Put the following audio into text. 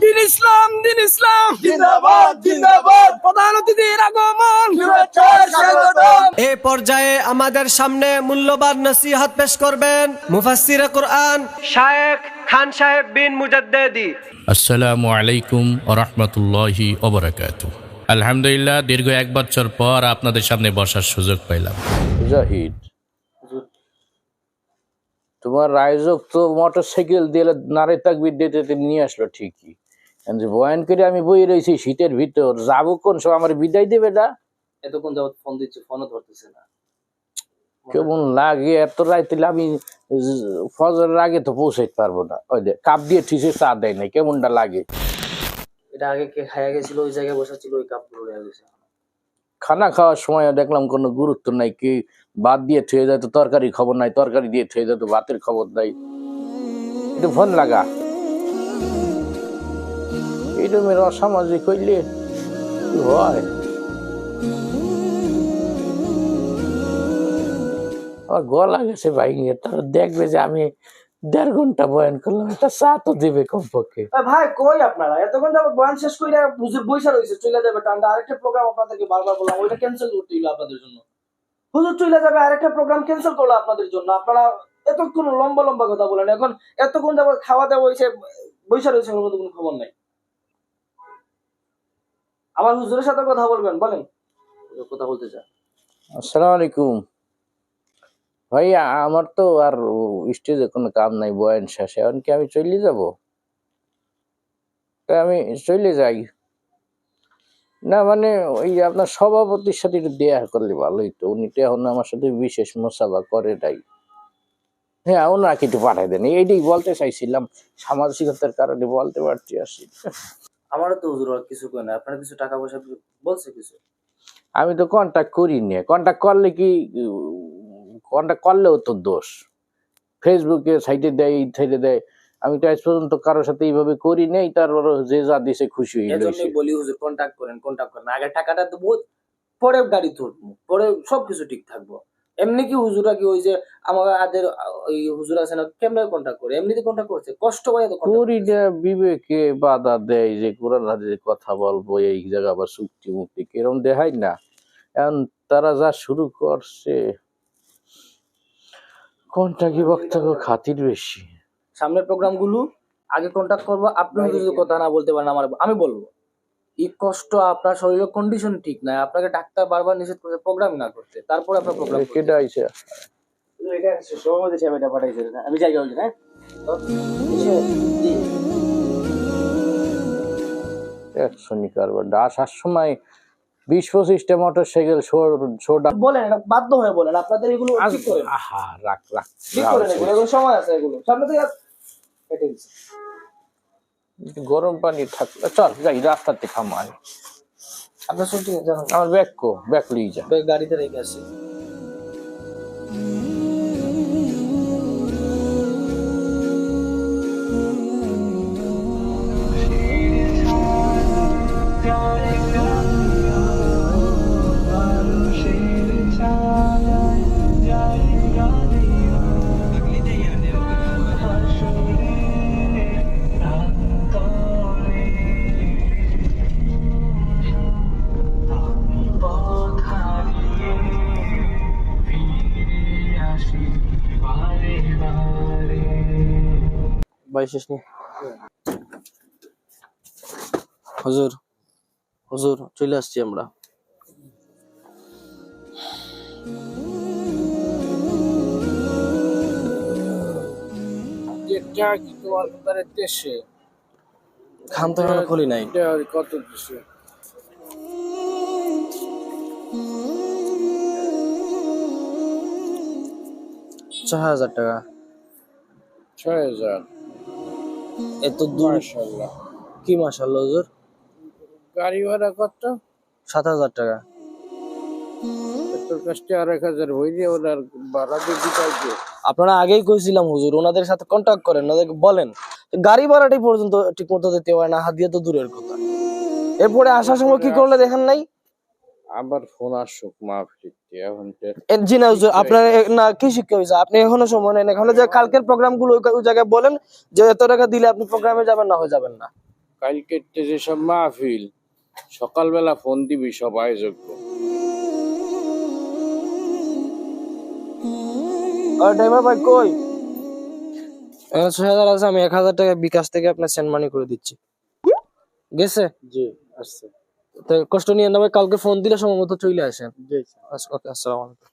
দিন ইসলাম দিন ইসলাম। জিন্দাবাদ জিন্দাবাদ। প্রধান অতিথির আগমন। এ পর্যায়ে আমাদের সামনে মূল্যবান নসিহত পেশ করবেন মুফাসসির কোরআন শায়েখ খান সাহেব বিন মুজাদ্দেদি। আসসালামু আলাইকুম ওরহমতুল্লাহি ওবরাকাতু আলহামদুলিল্লাহ দীর্ঘ এক বছর পর আপনাদের সামনে বসার সুযোগ পাইলাম। জাহিদ তোমার রাইজক তো মোটর সাইকেল দিয়ে নারে তাকবির দিতে নিয়ে আসলো ঠিকই। বয়ান করে আমি বই রয়েছি শীতের ভিতর যাব কোন সব আমার বিদায় দেবে না? এতক্ষণ যাবত ফোন দিচ্ছে ফোনও ধরতেছে না। কেমন লাগে এত রাইতে আমি ফজরের আগে তো পৌঁছাইতে পারব না। ওই যে কাপ দিয়ে ঠিসে চা দেয় নাই কেমনটা লাগে? এটা আগে কে গেছিল, ওই জায়গায় বসা ছিল ওই গেছে খানা খাওয়ার সময় দেখলাম কোনো গুরুত্ব নাই, কি ভাত দিয়ে থুয়ে যায় তো তরকারি খবর নাই, তরকারি দিয়ে থুয়ে যায় তো ভাতের খবর নাই। একটু ফোন লাগা। এইরকমের অসামাজিক হইলে হয়? আমার গলা গেছে ভাইঙে তারা দেখবে যে আমি দেড় ঘণ্টা বয়ান করলাম একটা চা তো দেবে কমপক্ষে। ভাই কই আপনারা? এতক্ষণ যাবত বয়ান শেষ করে হুজুর বৈশা রয়েছে চলে যাবে টান্ডা আরেকটা প্রোগ্রাম আপনাদেরকে বারবার বললাম ওইটা ক্যান্সেল করতে হইল আপনাদের জন্য। হুজুর চলে যাবে আরেকটা প্রোগ্রাম ক্যান্সেল করল আপনাদের জন্য। আপনারা এতক্ষণ লম্বা লম্বা কথা বলেন এখন এতক্ষণ যাবত খাওয়া দাওয়া হয়েছে বৈশা রয়েছে ওর মধ্যে কোনো খবর নাই। আমার হুজুরের সাথে কথা বলবেন বলেন। কথা বলতে চান। আসসালামু আলাইকুম। ভাইয়া আমার তো আর স্টেজে কোনো কাম নাই বয়ান শেষে। এখন কি আমি চলে যাব? তা আমি চলে যাই। না মানে ওই আপনার সভাপতির সাথে একটু দেয়া করলে ভালোই তো উনি তো এখন আমার সাথে বিশেষ মোসাফা করে নাই। হ্যাঁ ওনাকে একটু পাঠাই দেন। এইটাই বলতে চাইছিলাম। সামাজিকতার কারণে বলতে পারছি আসি আমারও তো হুজুর কিছু করে না। আপনারা কিছু টাকা পয়সা বলছে কিছু? আমি তো কন্ট্যাক্ট করি নি কন্ট্যাক্ট করলে কি কন্ট্যাক্ট করলেও তো দোষ। ফেসবুকে সাইটে দেয় এই সাইটে দেয়। আমি তো আজ পর্যন্ত কারোর সাথে এইভাবে করি নেই তারপর যে যা দিছে খুশি হয়ে গেছে এজন্যই বলি হুজুর কন্টাক্ট করেন কন্টাক্ট করেন। আগে টাকাটা তো বহুত পরে গাড়ি ধরবো পরে সবকিছু ঠিক থাকব। এমনি কি হুজুরা কি ওই যে আমাদের ওই হুজুর আছে না কেমনে কন্টাক্ট করে? এমনিতে কন্টাক্ট করছে কষ্ট করে তো করি না বিবেকে বাধা দেয় যে কোরআন হাদিসে কথা বলব এই জায়গা আবার চুক্তি মুক্তি কিরম দেখাই না। এখন তারা যা শুরু করছে কোনটা কি বক্তব্য? খাতির বেশি। সামনের প্রোগ্রামগুলো আগে কন্টাক্ট করব আপনি যদি কথা না বলতে পারেন আমার আমি বলব। এই কষ্ট আপনার শরীরের কন্ডিশন ঠিক নাই আপনাকে ডাক্তার বারবার নিষেধ করছে প্রোগ্রাম না করতে। তারপরে আপনার প্রোগ্রাম কেটে আইছে সভাপতি সাহেব এটা পাঠাইছে আমি জায়গা বলছি হ্যাঁ? একশো কারবার আসার সময় বিশ পঁচিশটা মোটর সাইকেল সোডা বলেন বাধ্য হয়ে বলেন আপনাদের এগুলো ঠিক করেন। আহা রাখ রাখ ঠিক করেন এগুলো সময় আছে এগুলো। সামনে থেকে কেটে দিচ্ছি। গরম পানি থাক চল যাই রাস্তাতে খামো আমি আপনার সত্যি। আমার ব্যাগ কো ব্যাগ লিয়ে যা। গাড়িতে রেখে আসছি। ভাই শেষ নি হুজুর হুজুর চলে আসছি আমরা। এটা কি তোমার ব্যাপারে দেশে। খান তো খুলি নাই। কত দেশে। ছয় হাজার টাকা। ছয় হাজার। এত দূর? কি মাসাল্লাহ হুজুর? গাড়ি ভাড়া কত? সাত হাজার টাকা। তোর কাছে আর এক হাজার হয়ে দিয়ে ওনার ভাড়া দিয়ে দিতে আপনারা আগেই কইছিলাম হুজুর ওনাদের সাথে কন্টাক্ট করেন ওনাদেরকে বলেন গাড়ি ভাড়াটাই পর্যন্ত ঠিক মতো দিতে হয় না হাত দিয়ে তো দূরের কথা। এরপরে আসার সময় কি করলে দেখেন নাই? আবার ফোন আসুক মাহফিলিতে এখন জি না হুজুর আপনার না। কি শিক্ষা হয়েছে আপনি এখনও সময় নেন এখনও যে কালকের প্রোগ্রামগুলো ওই জায়গায় বলেন যে এত টাকা দিলে আপনি প্রোগ্রামে যাবেন না হয়ে যাবেন না। কালকে তো যেসব মাহফিল সকালবেলা ফোন দিবি সব আয়োজক। আর ড্রাইভার ভাই কই? ছয় হাজার আছে আমি এক হাজার টাকা বিকাশ থেকে আপনার সেন্ড মানি করে দিচ্ছি। গেছে? জি আসছে। কষ্ট নিয়ে না ভাই কালকে ফোন দিলে সময় মতো চলে আসেন জি। ওকে আসসালামু আলাইকুম।